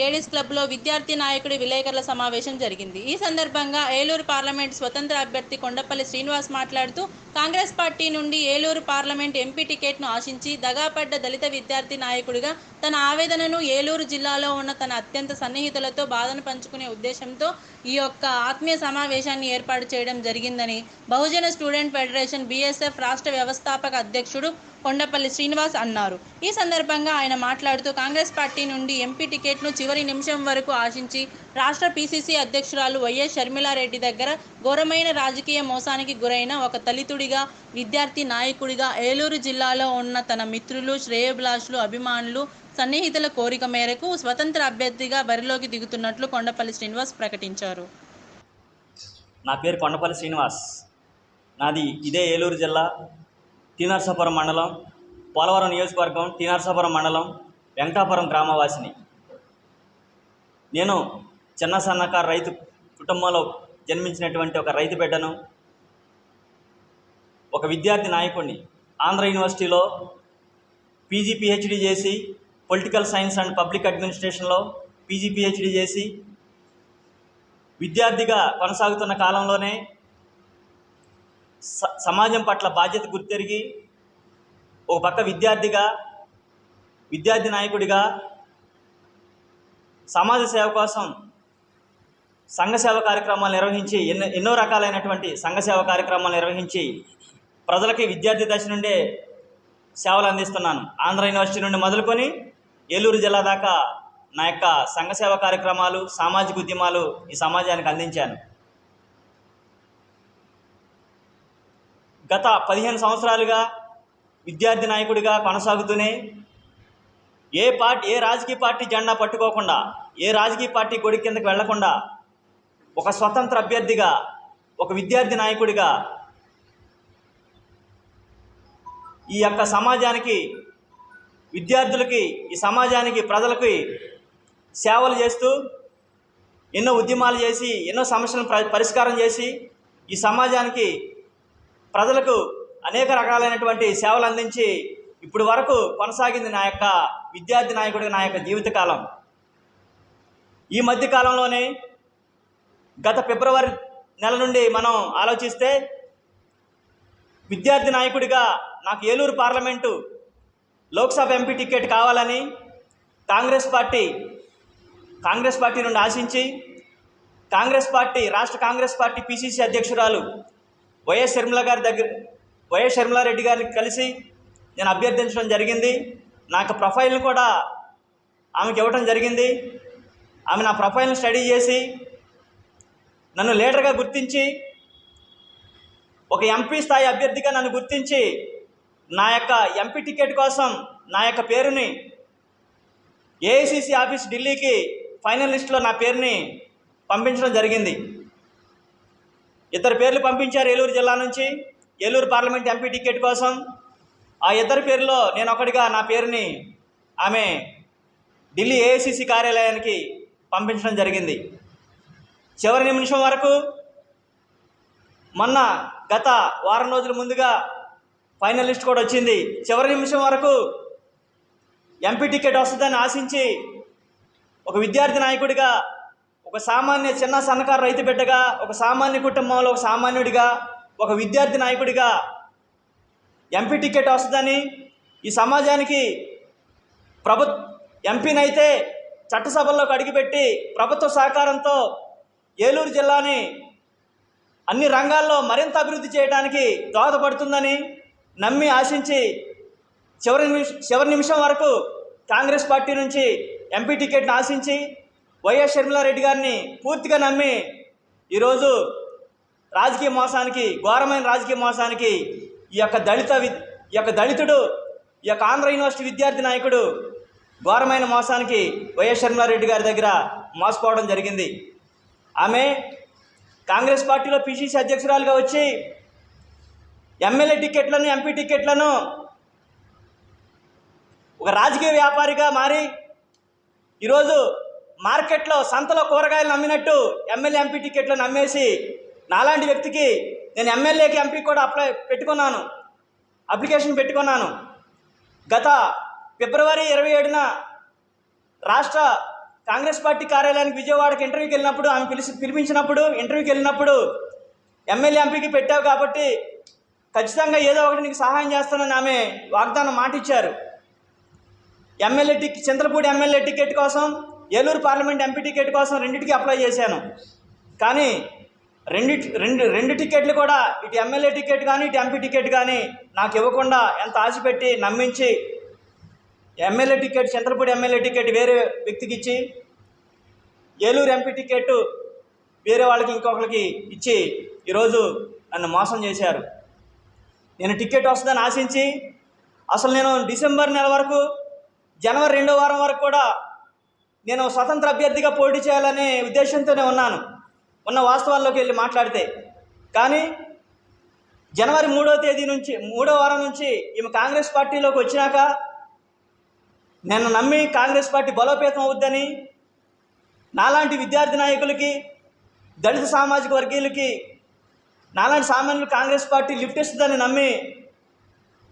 Ladies క్లబ్లో విద్యార్థి నాయకుడి విలేకరుల సమావేశం జరిగింది. ఈ సందర్భంగా ఏలూరు పార్లమెంట్ స్వతంత్ర అభ్యర్థి కొండపల్లి శ్రీనివాస్ మాట్లాడుతూ కాంగ్రెస్ పార్టీ నుండి ఏలూరు పార్లమెంట్ ఎంపీ టికెట్ను ఆశించి దగాపడ్డ దళిత విద్యార్థి నాయకుడిగా తన ఆవేదనను ఏలూరు జిల్లాలో ఉన్న తన అత్యంత సన్నిహితులతో బాధను పంచుకునే ఉద్దేశంతో ఈ యొక్క ఆత్మీయ సమావేశాన్ని ఏర్పాటు చేయడం జరిగిందని బహుజన స్టూడెంట్ ఫెడరేషన్ బీఎస్ఎఫ్ రాష్ట్ర వ్యవస్థాపక అధ్యక్షుడు కొండపల్లి శ్రీనివాస్ అన్నారు. ఈ సందర్భంగా ఆయన మాట్లాడుతూ కాంగ్రెస్ పార్టీ నుండి ఎంపీ టికెట్ను చివరి నిమిషం వరకు ఆశించి రాష్ట్ర పీసీసీ అధ్యక్షురాలు వైఎస్ షర్మిలారెడ్డి దగ్గర ఘోరమైన రాజకీయ మోసానికి గురైన ఒక దళితుడిగా విద్యార్థి నాయకుడిగా ఏలూరు జిల్లాలో ఉన్న తన మిత్రులు శ్రేయోభిలాషులు అభిమానులు సన్నిహితుల కోరిక మేరకు స్వతంత్ర అభ్యర్థిగా బరిలోకి దిగుతున్నట్లు కొండపల్లి శ్రీనివాస్ ప్రకటించారు. నా పేరు కొండపల్లి శ్రీనివాస్. నాది ఇదే ఏలూరు జిల్లా. తీనర్సాపురం మండలం పోలవరం నియోజకవర్గం తీనర్సాపురం మండలం వెంకటాపురం గ్రామవాసిని. నేను చిన్న సన్నకారు రైతు కుటుంబంలో జన్మించినటువంటి ఒక రైతు బిడ్డను ఒక విద్యార్థి నాయకుడిని ఆంధ్ర యూనివర్సిటీలో పీజీ పిహెచ్డి చేసి పొలిటికల్ సైన్స్ అండ్ పబ్లిక్ అడ్మినిస్ట్రేషన్లో పీజీ పిహెచ్డి చేసి విద్యార్థిగా కొనసాగుతున్న కాలంలోనే సమాజం పట్ల బాధ్యత గుర్తెరిగి ఒక పక్క విద్యార్థిగా విద్యార్థి నాయకుడిగా సమాజ సేవ కోసం సంఘ సేవ కార్యక్రమాలు నిర్వహించి ఎన్నో ఎన్నో రకాలైనటువంటి సంఘ సేవ కార్యక్రమాలు నిర్వహించి ప్రజలకి విద్యార్థి దశ నుండే సేవలు అందిస్తున్నాను. ఆంధ్ర యూనివర్సిటీ నుండి మొదలుకొని ఏలూరు జిల్లా దాకా నా యొక్క సంఘ సేవ కార్యక్రమాలు సామాజిక ఉద్యమాలు ఈ సమాజానికి అందించాను. గత పదిహేను సంవత్సరాలుగా విద్యార్థి నాయకుడిగా కొనసాగుతూనే ఏ పార్టీ ఏ రాజకీయ పార్టీ జెండా పట్టుకోకుండా ఏ రాజకీయ పార్టీ గొడి కిందకు వెళ్ళకుండా ఒక స్వతంత్ర అభ్యర్థిగా ఒక విద్యార్థి నాయకుడిగా ఈ యొక్క సమాజానికి విద్యార్థులకి ఈ సమాజానికి ప్రజలకి సేవలు చేస్తూ ఎన్నో ఉద్యమాలు చేసి ఎన్నో సమస్యలను పరిష్కారం చేసి ఈ సమాజానికి ప్రజలకు అనేక రకాలైనటువంటి సేవలు అందించి ఇప్పుడు వరకు కొనసాగింది నా యొక్క విద్యార్థి నాయకుడి నా యొక్క జీవితకాలం. ఈ మధ్య కాలంలోనే గత ఫిబ్రవరి నెల నుండి మనం ఆలోచిస్తే విద్యార్థి నాయకుడిగా నాకు Eluru parliament Lok Sabha MP ticket కావాలని కాంగ్రెస్ పార్టీ కాంగ్రెస్ పార్టీ నుండి ఆశించి కాంగ్రెస్ పార్టీ రాష్ట్ర కాంగ్రెస్ పార్టీ పిసిసి అధ్యక్షురాలు వైఎస్ షర్మిల గారి దగ్గర వైఎస్ షర్మిలారెడ్డి గారిని కలిసి నేను అభ్యర్థించడం జరిగింది. నాకు ప్రొఫైల్ని కూడా ఆమెకి ఇవ్వడం జరిగింది. ఆమె నా ప్రొఫైల్ని స్టడీ చేసి నన్ను లీడర్గా గుర్తించి ఒక ఎంపీ స్థాయి అభ్యర్థిగా నన్ను గుర్తించి నా యొక్క ఎంపీ టికెట్ కోసం నా యొక్క పేరుని ఏఐసిసి ఆఫీస్ ఢిల్లీకి ఫైనల్ లిస్ట్లో నా పేరుని పంపించడం జరిగింది. ఇద్దరు పేర్లు పంపించారు ఏలూరు జిల్లా నుంచి. ఏలూరు పార్లమెంట్ ఎంపీ టికెట్ కోసం. ఆ ఇద్దరి పేరులో నేను ఒకటిగా నా పేరుని ఆమె ఢిల్లీ ఏఐసిసి కార్యాలయానికి పంపించడం జరిగింది. చివరి నిమిషం వరకు మొన్న గత వారం రోజుల ముందుగా ఫైనల్ లిస్ట్ కూడా వచ్చింది. చివరి నిమిషం వరకు ఎంపీ టికెట్ వస్తుందని ఆశించి ఒక విద్యార్థి నాయకుడిగా ఒక సామాన్య చిన్న సన్నకారు రైతు బిడ్డగా ఒక సామాన్య కుటుంబంలో ఒక సామాన్యుడిగా ఒక విద్యార్థి నాయకుడిగా ఎంపీ టికెట్ వస్తుందని ఈ సమాజానికి ప్రభు ఎంపీనైతే చట్టసభల్లోకి అడిగిపెట్టి ప్రభుత్వ సహకారంతో ఏలూరు జిల్లాని అన్ని రంగాల్లో మరింత అభివృద్ధి చేయడానికి దోహదపడుతుందని నమ్మి ఆశించి చివరి నిమిషం చివరి నిమిషం వరకు కాంగ్రెస్ పార్టీ నుంచి ఎంపీ టికెట్ని ఆశించి వైఎస్ షర్మిలారెడ్డి గారిని పూర్తిగా నమ్మి ఈరోజు రాజకీయ మోసానికి ఘోరమైన రాజకీయ మోసానికి ఈ యొక్క దళిత వి ఈ యొక్క దళితుడు ఈ యొక్క ఆంధ్ర యూనివర్సిటీ విద్యార్థి నాయకుడు ఘోరమైన మోసానికి వైఎస్ షర్మిలారెడ్డి గారి దగ్గర మోసపోవడం జరిగింది. ఆమె కాంగ్రెస్ పార్టీలో పిసిసి అధ్యక్షురాలుగా వచ్చి ఎమ్మెల్యే టికెట్లను ఎంపీ టికెట్లను ఒక రాజకీయ వ్యాపారిగా మారి ఈరోజు మార్కెట్లో సంతలో కూరగాయలు నమ్మినట్టు ఎమ్మెల్యే ఎంపీ టికెట్లు నమ్మేసి నాలాంటి వ్యక్తికి నేను ఎమ్మెల్యేకి ఎంపీ కూడా అప్లై పెట్టుకున్నాను. అప్లికేషన్ పెట్టుకున్నాను. గత ఫిబ్రవరి ఇరవై ఏడున రాష్ట్ర కాంగ్రెస్ పార్టీ కార్యాలయానికి విజయవాడకి ఇంటర్వ్యూకి వెళ్ళినప్పుడు ఆమె పిలిచి పిలిపించినప్పుడు ఇంటర్వ్యూకి వెళ్ళినప్పుడు ఎమ్మెల్యే ఎంపీకి పెట్టావు కాబట్టి ఖచ్చితంగా ఏదో ఒకటి నీకు సహాయం చేస్తానని ఆమె వాగ్దానం మాటిచ్చారు. MLA tick Chintalapudi MLA ticket కోసం ఏలూరు పార్లమెంట్ ఎంపీ టికెట్ కోసం రెండింటికి అప్లై చేశాను. కానీ రెండు రెండు రెండు టికెట్లు కూడా ఇటు ఎమ్మెల్యే టికెట్ కానీ ఇటు ఎంపీ టికెట్ కానీ నాకు ఇవ్వకుండా ఎంత ఆశపెట్టి నమ్మించి MLA ticket Chandrapudi MLA ticket వేరే వ్యక్తికి ఇచ్చి ఏలూరు ఎంపీ టికెట్ వేరే వాళ్ళకి ఇంకొకరికి ఇచ్చి ఈరోజు నన్ను మోసం చేశారు. నేను టికెట్ వస్తుందని ఆశించి అసలు నేను డిసెంబర్ నెల వరకు జనవరి రెండో వారం వరకు కూడా నేను స్వతంత్ర అభ్యర్థిగా పోటీ చేయాలనే ఉద్దేశంతోనే ఉన్నాను. ఉన్న వాస్తవాల్లోకి వెళ్ళి మాట్లాడితే. కానీ జనవరి మూడో తేదీ నుంచి మూడో వారం నుంచి ఈమె కాంగ్రెస్ పార్టీలోకి వచ్చినాక నన్ను నమ్మి కాంగ్రెస్ పార్టీ బలోపేతం అవుద్దని నాలాంటి విద్యార్థి నాయకులకి దళిత సామాజిక వర్గీయులకి నాలాంటి సామాన్యులు కాంగ్రెస్ పార్టీ లిఫ్ట్ ఇస్తుందని నమ్మి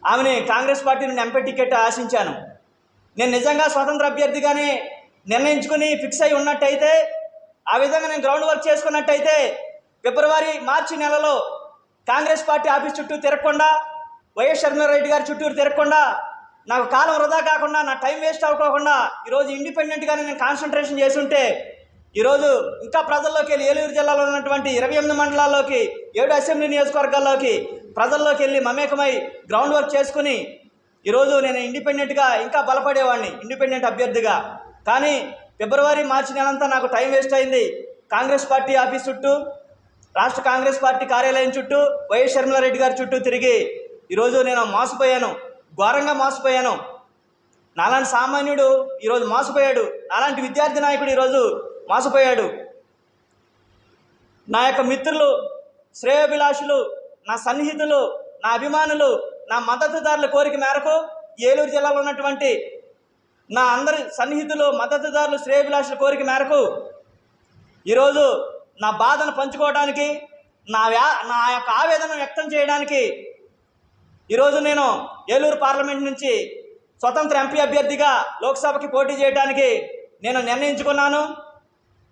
ఆమెని కాంగ్రెస్ పార్టీ నుండి ఎంపీ టికెట్ ఆశించాను. నేను నిజంగా స్వతంత్ర అభ్యర్థిగానే నిర్ణయించుకుని ఫిక్స్ అయి ఉన్నట్టయితే ఆ విధంగా నేను గ్రౌండ్ వర్క్ చేసుకున్నట్టయితే ఫిబ్రవరి మార్చి నెలలో కాంగ్రెస్ పార్టీ ఆఫీస్ చుట్టూ తిరగకుండా వైఎస్ రెడ్డి గారి చుట్టూరు తిరగకుండా నాకు కాలం వృధా కాకుండా నా టైం వేస్ట్ అవ్వకోకుండా ఈరోజు ఇండిపెండెంట్గానే నేను కాన్సన్ట్రేషన్ చేస్తుంటే ఈరోజు ఇంకా ప్రజల్లోకి వెళ్ళి ఏలూరు జిల్లాలో ఉన్నటువంటి ఇరవై ఎనిమిది మండలాల్లోకి ఏడు అసెంబ్లీ నియోజకవర్గాల్లోకి ప్రజల్లోకి వెళ్ళి మమేకమై గ్రౌండ్ వర్క్ చేసుకుని ఈరోజు నేను ఇండిపెండెంట్గా ఇంకా బలపడేవాడిని ఇండిపెండెంట్ అభ్యర్థిగా. కానీ ఫిబ్రవరి మార్చి నెలంతా నాకు టైం వేస్ట్ అయింది. కాంగ్రెస్ పార్టీ ఆఫీస్ చుట్టూ రాష్ట్ర కాంగ్రెస్ పార్టీ కార్యాలయం చుట్టూ వైఎస్ షర్మిలారెడ్డి గారి చుట్టూ తిరిగి ఈరోజు నేను మోసపోయాను. ఘోరంగా మోసపోయాను. నాలాంటి సామాన్యుడు ఈరోజు మోసపోయాడు. నాలాంటి విద్యార్థి నాయకుడు ఈరోజు మోసపోయాడు. నా యొక్క మిత్రులు శ్రేయోభిలాషులు నా సన్నిహితులు నా అభిమానులు నా మద్దతుదారుల కోరిక మేరకు ఏలూరు జిల్లాలో ఉన్నటువంటి నా అందరి సన్నిహితులు మద్దతుదారులు శ్రేయభిలాషుల కోరిక మేరకు ఈరోజు నా బాధను పంచుకోవడానికి నా వ్యా నా యొక్క ఆవేదన వ్యక్తం చేయడానికి ఈరోజు నేను ఏలూరు పార్లమెంట్ నుంచి స్వతంత్ర ఎంపీ అభ్యర్థిగా లోక్సభకి పోటీ చేయడానికి నేను నిర్ణయించుకున్నాను.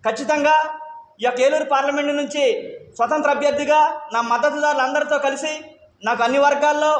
ఖచ్చితంగా ఈ యొక్క ఏలూరు పార్లమెంట్ నుంచి స్వతంత్ర అభ్యర్థిగా నా మద్దతుదారులందరితో కలిసి నాకు అన్ని వర్గాల్లో